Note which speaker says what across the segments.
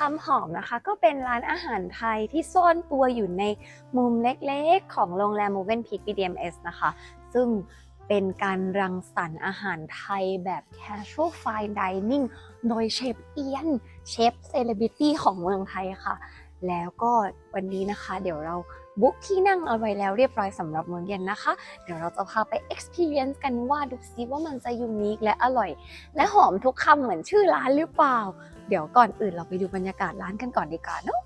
Speaker 1: คำหอมนะคะ ก็เป็นร้านอาหารไทยที่ซ่อนตัวอยู่ในมุมเล็กๆ ของโรงแรม m o v e n Peak BDMS นะคะ ซึ่งเป็นการรังสรรค์อาหารไทยแบบ casual fine dining โดยเชฟเอียน เชฟเซเลบริตี้ของเมืองไทยค่ะ แล้วก็วันนี้นะคะเดี๋ยวเรา บุ๊กที่นั่งเอาไว้แล้วเรียบร้อยสำหรับมื้อเย็นนะคะ เดี๋ยวเราจะพาไป experience กันว่าดูซิว่ามันจะยูนิคและอร่อย และหอมทุกคำเหมือนชื่อร้านหรือเปล่า เดี๋ยวก่อนอื่นเราไปดูบรรยากาศร้านกันก่อนดีกว่าเนอะ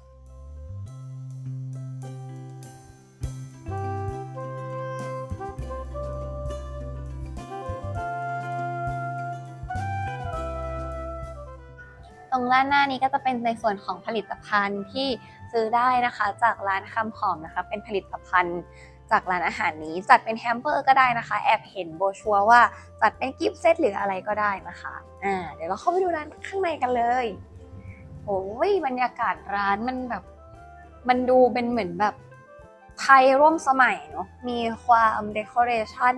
Speaker 1: ตรงด้านหน้านี้ก็จะเป็นในส่วนของผลิตภัณฑ์ที่ ซื้อได้นะคะ จากร้านคำหอมนะคะ เป็นผลิตภัณฑ์จากร้านอาหารนี้ จัดเป็นแฮมเบอร์ก็ได้นะคะ แอบเห็นโบชัวว่าจัดเป็นกิฟต์เซตหรืออะไรก็ได้นะคะอ่าเดี๋ยวเราเข้าไปดูร้านข้างในกันเลยโอ้ยบรรยากาศร้านมันแบบ มันดูเป็นเหมือนแบบไทยร่วมสมัยเนาะมีความเดคอเรชัน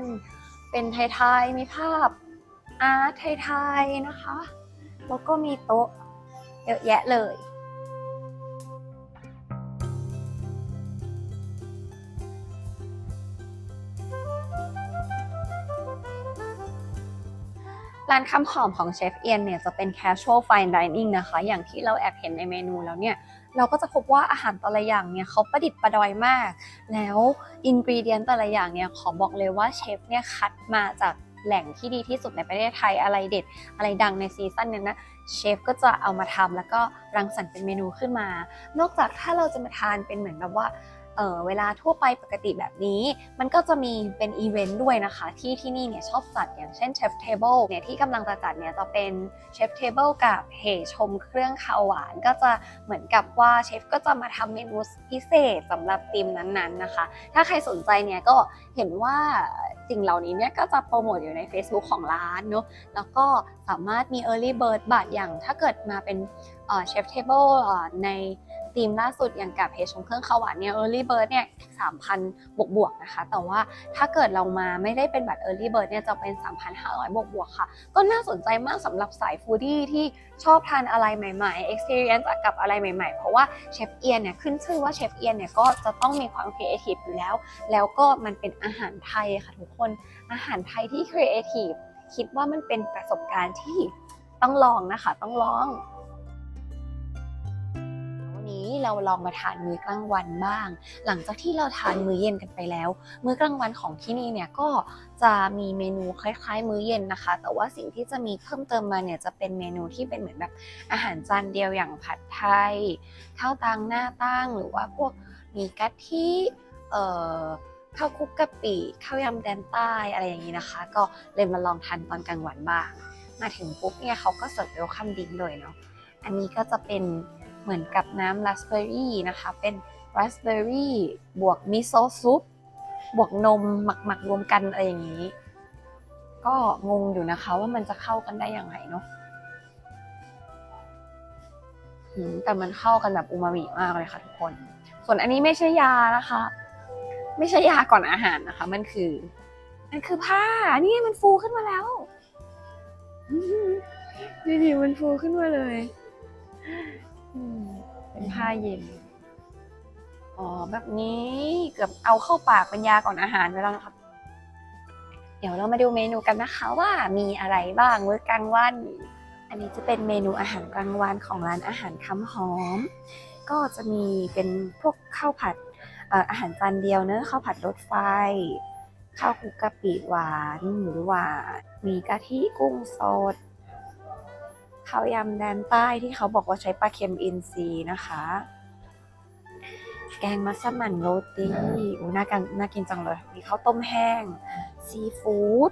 Speaker 1: เป็นไทยๆมีภาพอาร์ตไทยๆนะคะ แล้วก็มีโต๊ะเยอะแยะเลย ร้านคำหอมของเชฟเอียนเนี่ยจะเป็น casual fine dining นะคะ อย่างที่เราแอบเห็นในเมนูแล้วเนี่ย เราก็จะพบว่าอาหารแต่ละอย่างเนี่ยเขาประดิษฐ์ประดอยมาก แล้วอินกรีเดียนแต่ละอย่างเนี่ยขอบอกเลยว่าเชฟเนี่ยคัดมาจากแหล่งที่ดีที่สุดในประเทศไทยอะไรเด็ด อะไรดังในซีซั่นเนี่ยนะเชฟก็จะเอามาทำแล้วก็รังสรรค์เป็นเมนูขึ้นมา นอกจากถ้าเราจะมาทานเป็นเหมือนแบบว่า เออเวลาทั่วไปปกติแบบนี้ มันก็จะมีเป็นอีเวนต์ด้วยนะคะ ที่ที่นี่เนี่ยชอบจัดอย่างเช่นเชฟเทเบิลเนี่ยที่กำลังจะจัดเนี่ยจะเป็นเชฟเทเบิลกับเพจชมเครื่องคาวหวาน ก็จะเหมือนกับว่าเชฟก็จะมาทำเมนูพิเศษสำหรับทีมนั้นๆนะคะ ถ้าใครสนใจเนี่ยก็เห็นว่าสิ่งเหล่านี้เนี่ยก็จะโปรโมทอยู่ใน Facebook ของร้านเนาะแล้วก็สามารถมี Early Bird บัตรอย่างถ้าเกิดมาเป็นเชฟเทเบิลใน ทีมล่าสุดอย่างกับเพจชมเครื่องข้าวหวานเนี่ย Early Bird เนี่ย3,000บวกบวกนะคะ แต่ว่าถ้าเกิดเรามาไม่ได้เป็นบัตร Early Bird เนี่ยจะเป็น 3,500 บวกบวกค่ะ ก็น่าสนใจมากสำหรับสายฟูดี้ที่ชอบทานอะไรใหม่ๆ experience กับอะไรใหม่ๆ เพราะว่าเชฟเอียนเนี่ยขึ้นชื่อว่าเชฟเอียนเนี่ยก็จะต้องมีความครีเอทีฟอยู่แล้ว แล้วก็มันเป็นอาหารไทยค่ะทุกคน อาหารไทยที่ครีเอทีฟคิดว่ามันเป็นประสบการณ์ที่ต้องลองนะคะ ต้องลอง นี้เราลองมาทานมื้อกลางวันบ้าง หลังจากที่เราทานมื้อเย็นกันไปแล้ว มื้อกลางวันของที่นี่เนี่ยก็จะมีเมนูคล้ายๆ มื้อเย็นนะคะ แต่ว่าสิ่งที่จะมีเพิ่มเติมมาเนี่ยจะเป็นเมนูที่เป็นเหมือนแบบอาหารจานเดียวอย่างผัดไทยข้าวตังหน้าตั้งหรือว่าพวกมีกะทิเอ่อข้าวคุกกะปิข้าวยำแดนใต้อะไรอย่างนี้นะคะ ก็เลยมาลองทานตอนกลางวันบ้าง มาถึงปุ๊บเนี่ยเขาก็เสิร์ฟเวลคัมดิ้งเลยเนาะอันนี้ก็จะเป็น เหมือนกับน้ำราสเบอร์รี่นะคะ เป็นราสเบอร์รี่บวกมิโซะซุปบวกนมหมักหมักๆรวมกันอะไรอย่างนี้ ก็งงอยู่นะคะว่ามันจะเข้ากันได้ยังไงเนาะแต่มันเข้ากันแบบอูมามิมากเลยค่ะทุกคน ส่วนอันนี้ไม่ใช่ยานะคะ ไม่ใช่ยาก่อนอาหารนะคะ มันคือ มันคือผ้า นี่มันฟูขึ้นมาแล้วอืมดูดิมันฟูขึ้นมาเลย เป็นผ้าเย็น อ๋อแบบนี้เกือบเอาเข้าปากเป็นยาก่อนอาหารไปแล้วนะครับ เดี๋ยวเรามาดูเมนูกันนะคะว่ามีอะไรบ้างมื้อกลางวัน อันนี้จะเป็นเมนูอาหารกลางวันของร้านอาหารคำหอม ก็จะมีเป็นพวกข้าวผัดอาหารจานเดียวเนอะข้าวผัดรถไฟ ข้าวคุกกะปิหวานหมูหวานมีกะทิกุ้งสด ข้าวยำแดนใต้ที่เขาบอกว่าใช้ปลาเค็มอินทรีนะคะ แกงมัสมั่นโรตีอู้น่ากันน่ากินจังเลย มีข้าวต้มแห้ง ซีฟู้ด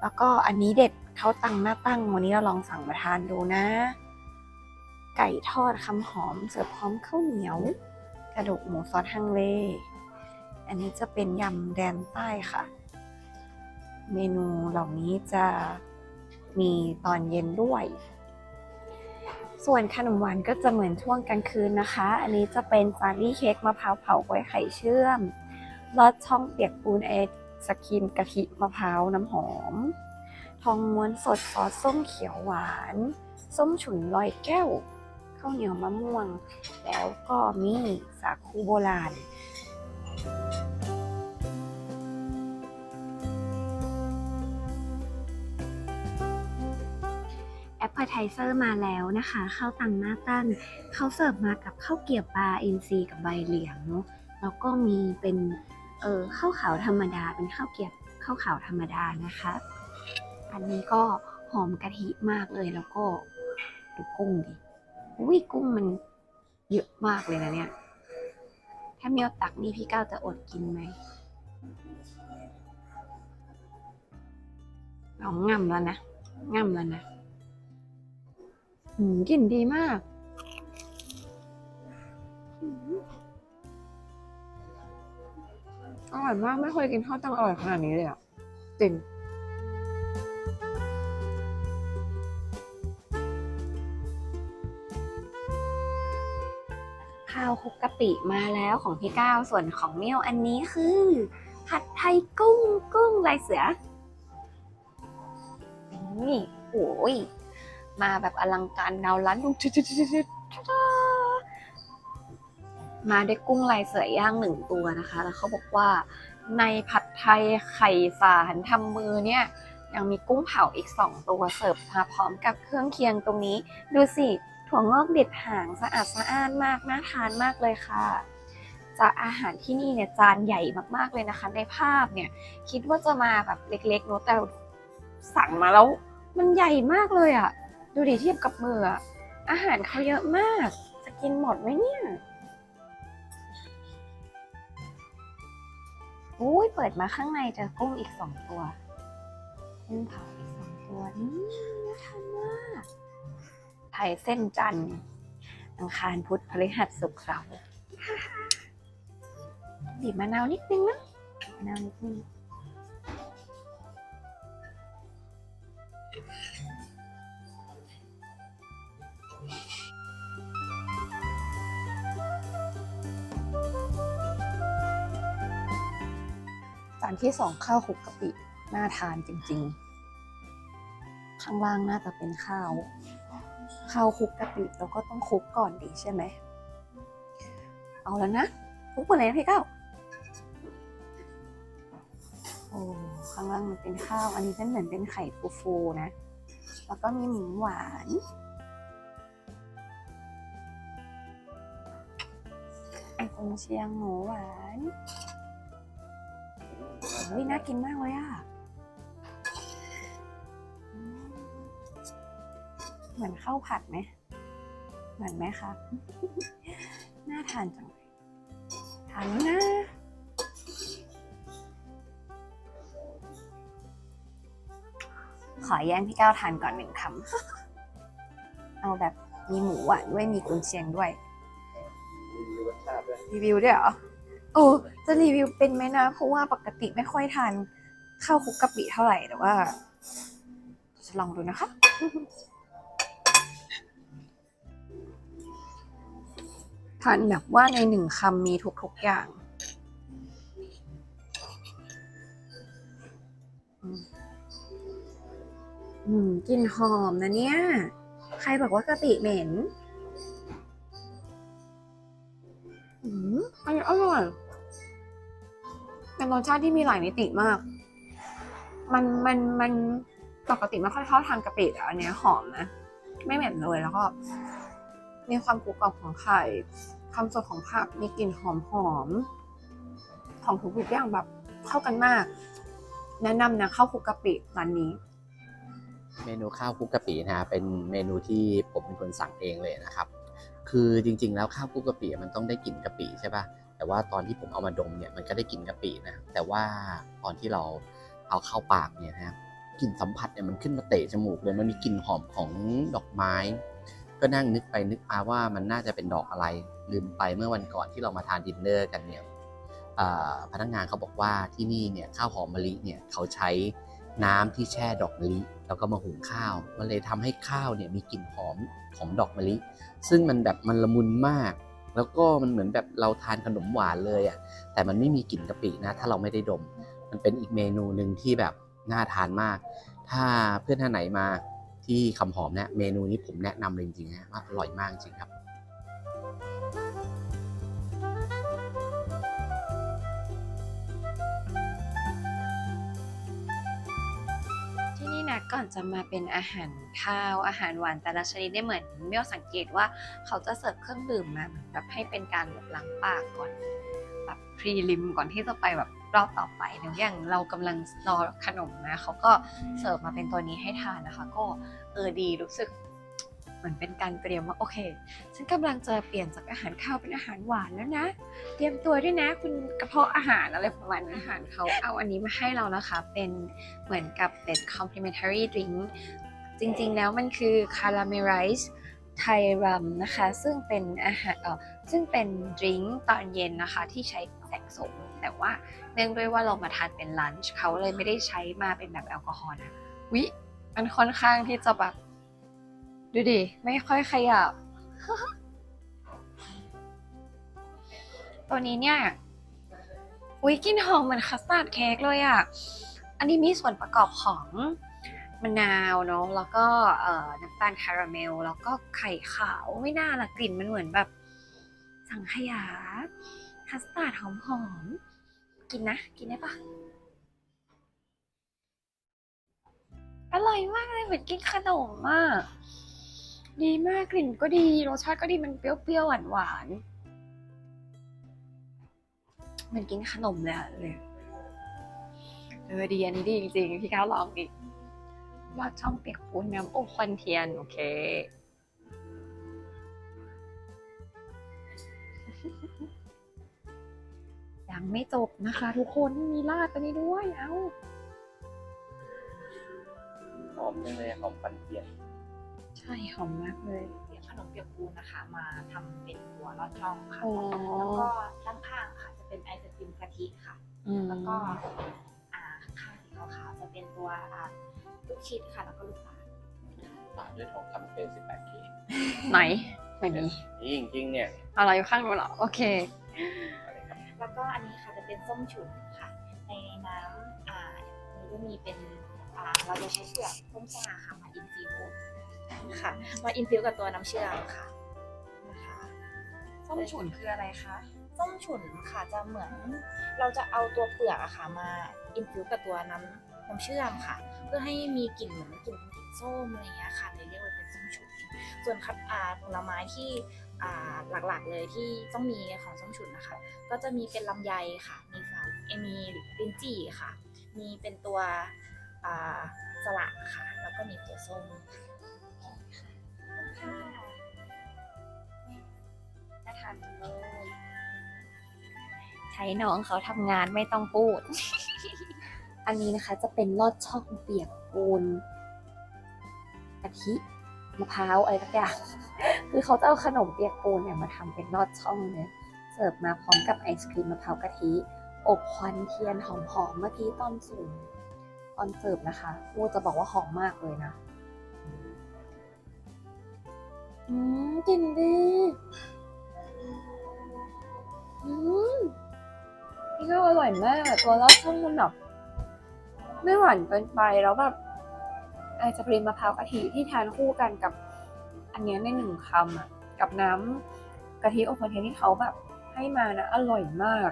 Speaker 1: แล้วก็อันนี้เด็ดข้าวตังหน้าตั้ง วันนี้เราลองสั่งมาทานดูนะ ไก่ทอดคำหอมเสิร์ฟพร้อมข้าวเหนียว กระดูกหมูซอสฮังเล อันนี้จะเป็นยำแดนใต้ค่ะ เมนูเหล่านี้จะมีตอนเย็นด้วย ส่วนขนมหวานก็จะเหมือนช่วงกลางคืนนะคะ อันนี้จะเป็นซารี่เค้กมะพร้าวเผากล้วยไข่เชื่อมลอดช่องเปียกปูนเอสสครีมกะทิมะพร้าวน้ำหอม ทองม้วนสดซอสส้มเขียวหวาน ส้มฉุนลอยแก้วข้าวเหนียวมะม่วง แล้วก็มีสาคูโบราณ เปอร์ไทเซอร์มาแล้วนะคะข้าวตังหน้าตั้งเขาเสิร์ฟมากับข้าวเกี๊ยวปลาอินทรีกับใบเหลียงเนาะแล้วก็มีเป็นเออข้าวขาวธรรมดาเป็นข้าวเกี๊ยวข้าวขาวธรรมดานะคะ อันนี้ก็หอมกะทิมากเลยแล้วก็ดูกุ้งดิอุ้ยกุ้งมันเยอะมากเลยนะเนี่ย ถ้าเมียวตักนี่พี่ก้าวจะอดกินไหมลองง่ำแล้วนะง่ำแล้วนะ หืมกลิ่นดีมาก อร่อยมาก ไม่เคยกินข้าวตังอร่อยขนาดนี้เลยอะ จริงข้าวคลุกกะปิมาแล้วของพี่ก้าวส่วนของเมี่ยวอันนี้คือ ผัดไทยกุ้งกุ้งลายเสือนี่โอ้ย มาแบบอลังการดาวล้านมาได้กุ้งลายเสือย่างหนึ่งตัวนะคะ แล้วเขาบอกว่าในผัดไทยไข่ฝานทำมือเนี่ยยังมีกุ้งเผาอีก 2 ตัวเสิร์ฟมาพร้อมกับเครื่องเคียงตรงนี้ ดูสิถั่วงอกเด็ดหางสะอาดสะอ้านมากน่าทานมากเลยค่ะจากอาหารที่นี่เนี่ยจานใหญ่มากๆเลยนะคะ ในภาพเนี่ยคิดว่าจะมาแบบเล็กๆเนอะแต่สั่งมาแล้ว มันใหญ่มากเลยอะ่ะ ดูดิเทียบกับมืออะอาหารเขาเยอะมาก จะกินหมดไหมเนี่ยอุ้ยเปิดมาข้างในเจอกุ้งอีกสองตัวกุ้งเผาอีกสองตัวนี่น่าทานมากไทยเส้นจันทร์อังคารพุธพฤหัสศุกร์เสาร์บีบมะนาวนิดนึงนะมะนาวนิดนึง จานที่สองข้าวคลุกกะปิน่าทานจริง ๆ ข้างล่างน่าจะเป็นข้าว ข้าวคลุกกะปิเราก็ต้องคลุกก่อนดีใช่ไหม เอาแล้วนะคลุกหมดเลยพี่เก้าโอ้ข้างล่างมันเป็นข้าว อันนี้เป็นเหมือนเป็นไข่ฟูๆนะ แล้วก็มีหมูหวานไอกุนเชียงหมูหวาน เฮ้ยน่ากินมากเลยอะอืมเหมือนข้าวผัดไหม เหมือนไหมคะ น่าทานจังเลยทานแล้วนะขอแย่งพี่ก้าวทานก่อนหนึ่งคำ เอาแบบมีหมูอะด้วยมีกุนเชียงด้วย รีวิวด้วยเหรอ โอ้จะรีวิวเป็นไหมนะ เพราะว่าปกติไม่ค่อยทานข้าวคุกกะปิเท่าไหร่แต่ว่าจะลองดูนะคะ ทานแบบว่าในหนึ่งคำมีทุกๆอย่างอืมอืมกลิ่นหอมนะเนี่ย ใครบอกว่ากะปิเหม็น อืมอันนี้อร่อย เป็นรสชาติที่มีหลายมิติมาก มันมันมันปกติไม่ค่อยชอบทานกะปิแต่อันเนี้ยหอมนะ ไม่เหม็นเลยแล้วก็ มีความกรุบกรอบของไข่ความสดของผักมีกลิ่นหอมหอมของทุกๆอย่างแบบเข้ากันมาก แนะนำนะข้าวคลุกกะปิร้านนี้
Speaker 2: เมนูข้าวคลุกกะปินะเป็นเมนูที่ผมเป็นคนสั่งเองเลยนะครับ คือจริง ๆ แล้วข้าวคลุกกะปิมันต้องได้กลิ่นกะปิใช่ป่ะ แต่ว่าตอนที่ผมเอามาดมเนี่ยมันก็ได้กลิ่นกะปินะ แต่ว่าตอนที่เราเอาเข้าปากเนี่ยนะกลิ่นสัมผัสเนี่ยมันขึ้นมาเตะจมูกเลย มันมีกลิ่นหอมของดอกไม้ ก็นั่งนึกไปนึกมาว่ามันน่าจะเป็นดอกอะไร ลืมไปเมื่อวันก่อนที่เรามาทานดินเนอร์กันเนี่ยพนักงานเขาบอกว่าที่นี่เนี่ยข้าวหอมมะลิเนี่ยเขาใช้น้ำที่แช่ดอกมะลิแล้วก็มาหุงข้าว มันเลยทำให้ข้าวเนี่ยมีกลิ่นหอมของดอกมะลิ ซึ่งมันแบบมันละมุนมาก แล้วก็มันเหมือนแบบเราทานขนมหวานเลยอะแต่มันไม่มีกลิ่นกะปินะ ถ้าเราไม่ได้ดม มันเป็นอีกเมนูหนึ่งที่แบบน่าทานมาก ถ้าเพื่อนท่านไหนมาที่คำหอมเนี่ยเมนูนี้ผมแนะนำเลยจริงๆนะว่าอร่อยมากจริงครับ
Speaker 1: ก่อนจะมาเป็นอาหารข้าวอาหารหวานแต่ละชนิดได้เหมือนเมี่ยวสังเกตว่าเขาจะเสิร์ฟเครื่องดื่มมาเหมือนแบบให้เป็นการแบบล้างปากก่อนแบบพรีลิมก่อนที่จะไปแบบรอบต่อไปนอะอย่างเรากำลังรอขนมนะเขาก็เสิร์ฟมาเป็นตัวนี้ให้ทานนะคะ ก็เออดีรู้สึก เหมือนเป็นการเตรียมว่าโอเค ฉันกำลังจะเปลี่ยนจากอาหารข้าวเป็นอาหารหวานแล้วนะ เตรียมตัวด้วยนะ คุณกระเพาะอาหารอะไรประมาณอาหารเขาเอาอันนี้มาให้เรานะคะ เป็นเหมือนกับเป็น complimentary drink จริงๆแล้วมันคือ caramelized Thai rum นะคะ ซึ่งเป็นอาหารเออซึ่งเป็นดริงก์ตอนเย็นนะคะ ที่ใช้แสงสม แต่ว่าเนื่องด้วยว่าเรามาทานเป็นลันช์เขาเลยไม่ได้ใช้มาเป็นแบบแอลกอฮอล์นะวิมันค่อนข้างที่จะแบบ ดูดิ ไม่ค่อยขยับ ตัวนี้เนี่ย อุ้ยกลินหอมเหมือนคัสตาร์ดเค้กเลยอะ อันนี้มีส่วนประกอบของมะนาวเนาะ แล้วก็เอ่อน้ำตาลคาราเมล แล้วก็ไข่ขาว ไม่น่าละกลิ่นมันเหมือนแบบ สังขยา คัสตาร์ดหอมๆกินนะ กินได้ปะอร่อยมากเลยเหมือนกินขนมอะ ดีมากกลิ่นก็ดีรสชาติก็ดีมันเปรี้ยวๆหวานๆเหมือนกินขนมเลยอะเลยเออดีอันนี้ดีจริงๆพี่ก้าวลองดิลอดช่องเปียกปูนน้ำอบควันเทียน โอเค ยังไม่จบนะคะ ทุกคนมีลาดไปนี่ด้วย เอ้า
Speaker 2: หอมจังเลยหอมฟันเทียน
Speaker 1: ใช่หอมมากเลย
Speaker 3: เดี๋ยวขนมเปียกปูนนะคะ มาทำเป็นหัวลอดช่องค่ะ
Speaker 1: อ๋อ
Speaker 3: แล้วก็ด้านข้างค่ะจะเป็นไอศครีมกะทิค่ะ
Speaker 1: อืม
Speaker 3: แล้วก็อ่าข้างๆสีขาวๆจะเป็นตัวอ่าลูกชิดค่ะ แล้วก็ลูกตาล
Speaker 2: ตามด้วยทองคำเปลว 18K
Speaker 1: ไหนไม่มี
Speaker 2: นี่จริงๆเนี่ย
Speaker 1: อะไรอยู่ข้างนู้นเหรอโอเค
Speaker 2: อะไรครับ
Speaker 3: แล้วก็อันนี้ค่ะจะเป็นส้มฉุนค่ะ ในน้ำอ่านี้จะมีเป็นอ่าเราจะใช้เปลือกส้มซ่าค่ะมาอินฟิว ค่ะ มาอินฟิวกับตัวน้ำเชื่อมค่ะนะคะ
Speaker 1: ส้มฉุนคืออะไรคะ
Speaker 3: ส้มฉุนค่ะจะเหมือนเราจะเอาตัวเปลือกอะค่ะมาอินฟิวกับตัวน้ำน้ำเชื่อมค่ะ เพื่อให้มีกลิ่นเหมือนกลิ่นกลิ่นส้มอะไรเงี้ยค่ะเลยเรียกว่าเป็นส้มฉุน ส่วนคัดอ่าผลไม้ที่อ่าหลักๆเลยที่ต้องมีของส้มฉุนนะคะ ก็จะมีเป็นลำไยค่ะ มีฝาเอยมีลิ้นจี่ค่ะ มีเป็นตัวอ่าสละค่ะ แล้วก็มีตัวส้ม
Speaker 1: ใช้น้องเขาทำงานไม่ต้องพูด อันนี้นะคะจะเป็นลอดช่องเปียกปูนกะทิมะพร้าวอะไรสักอย่าง คือเขาจะเอาขนมเปียกปูนเนี่ยมาทำเป็นลอดช่องเนี่ยเสิร์ฟมาพร้อมกับไอศครีมมะพร้าวกะทิ อบควันเทียนหอมๆเมื่อกี้ตอนสูงตอนเสิร์ฟนะคะกูจะบอกว่าหอมมากเลยนะ อืมกลิ่นดี อืม นี่ก็อร่อยมากตัวลอดช่องมันแบบไม่หวานเกินไปแล้วแบบไอศครีมมะพร้าวกะทิที่ทานคู่กันกับ อันนี้ในหนึ่งคำอะกับน้ำกะทิโอพันเทนที่เขาแบบให้มานะอร่อยมาก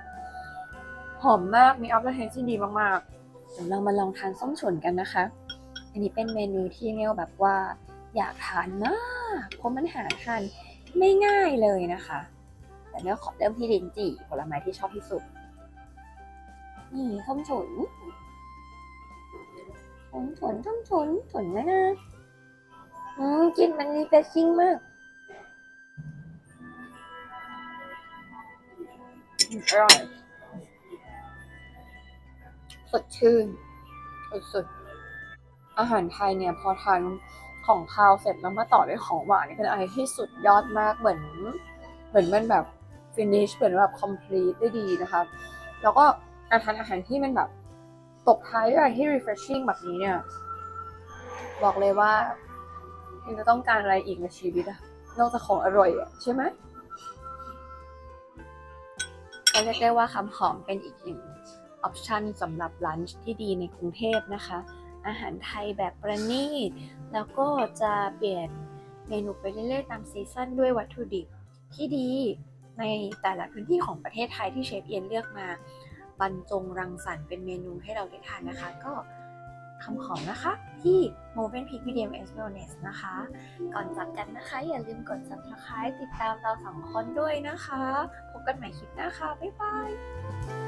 Speaker 1: หอมมากมีออฟเดอร์เทนที่ดีมากๆเดี๋ยวเรามาลองทานส้มฉุนกันนะคะ อันนี้เป็นเมนูที่เนลแบบว่าอยากทานมากเพราะมันหาทานไม่ง่ายเลยนะคะ แต่เนื้อขอเริ่มที่ลิ้นจี่ผลไม้ที่ชอบที่สุด นี่ส้มฉุนส้มฉุนส้มฉุนฉุนนะนะอืมกินมันรีเฟรชชิ่งมากอืมอร่อยสดชื่นสุดๆอาหารไทยเนี่ยพอทานของคาวเสร็จแล้วมาต่อด้วยของหวานนี่เป็นอะไรที่สุดยอดมากเหมือน เหมือนมันแบบ finish เหมือนแบบ complete ได้ดีนะคะ แล้วก็ การทานอาหารที่มันแบบตบท้ายด้วยอะไรที่ refreshing แบบนี้เนี่ย บอกเลยว่าคุณจะต้องการอะไรอีกในชีวิตอะนอกจากของอร่อยอะใช่ไหมก็เรียกได้ว่าคำหอมเป็นอีกหนึ่งออปชันสำหรับลันช์ที่ดีในกรุงเทพนะคะ อาหารไทยแบบประณีต แล้วก็จะเปลี่ยนเมนูไปเรื่อยๆ ตามซีซั่นด้วยวัตถุดิบที่ดีในแต่ละพื้นที่ของประเทศไทยที่เชฟเอียนเลือกมา บรรจงรังสรรค์เป็นเมนูให้เราได้ทานนะคะ ก็คำขอนะคะ ที่ m o v e n Peak Medium e x p e r i e n c e นะคะ ก่อนจากกันนะคะ อย่าลืมกด subscribe ติดตามเราสองคนด้วยนะคะ พบกันใหม่คลิปหน้าค่ะ บ๊ายบาย